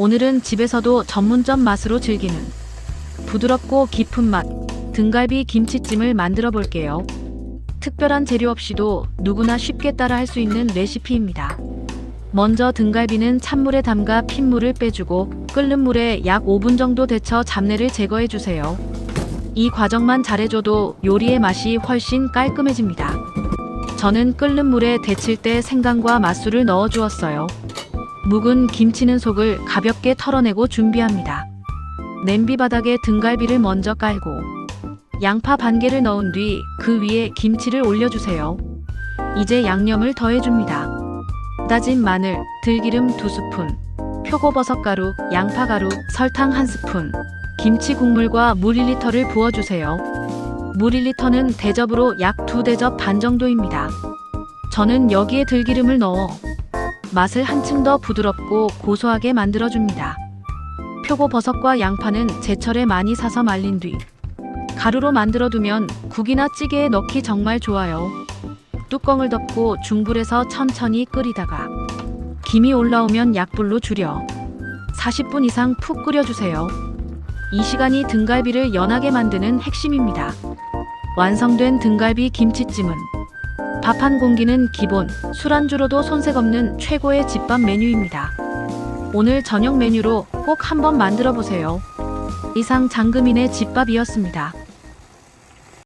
오늘은 집에서도 전문점 맛으로 즐기는 부드럽고 깊은 맛 등갈비 김치찜을 만들어 볼게요. 특별한 재료 없이도 누구나 쉽게 따라 할 수 있는 레시피입니다. 먼저 등갈비는 찬물에 담가 핏물을 빼주고 끓는 물에 약 5분 정도 데쳐 잡내를 제거해 주세요. 이 과정만 잘해줘도 요리의 맛이 훨씬 깔끔해집니다. 저는 끓는 물에 데칠 때 생강과 맛술을 넣어 주었어요. 묵은 김치는 속을 가볍게 털어내고 준비합니다. 냄비 바닥에 등갈비를 먼저 깔고 양파 반 개를 넣은 뒤 그 위에 김치를 올려주세요. 이제 양념을 더해줍니다. 다진 마늘, 들기름 2스푼, 표고버섯 가루, 양파 가루, 설탕 1스푼, 김치 국물과 물 1리터를 부어주세요. 물 1리터는 대접으로 약 2대접 반 정도입니다. 저는 여기에 들기름을 넣어 맛을 한층 더 부드럽고 고소하게 만들어줍니다. 표고버섯과 양파는 제철에 많이 사서 말린 뒤 가루로 만들어두면 국이나 찌개에 넣기 정말 좋아요. 뚜껑을 덮고 중불에서 천천히 끓이다가 김이 올라오면 약불로 줄여 40분 이상 푹 끓여주세요. 이 시간이 등갈비를 연하게 만드는 핵심입니다. 완성된 등갈비 김치찜은 밥 한 공기는 기본, 술안주로도 손색 없는 최고의 집밥 메뉴입니다. 오늘 저녁 메뉴로 꼭 한번 만들어 보세요. 이상 장금인의 집밥이었습니다.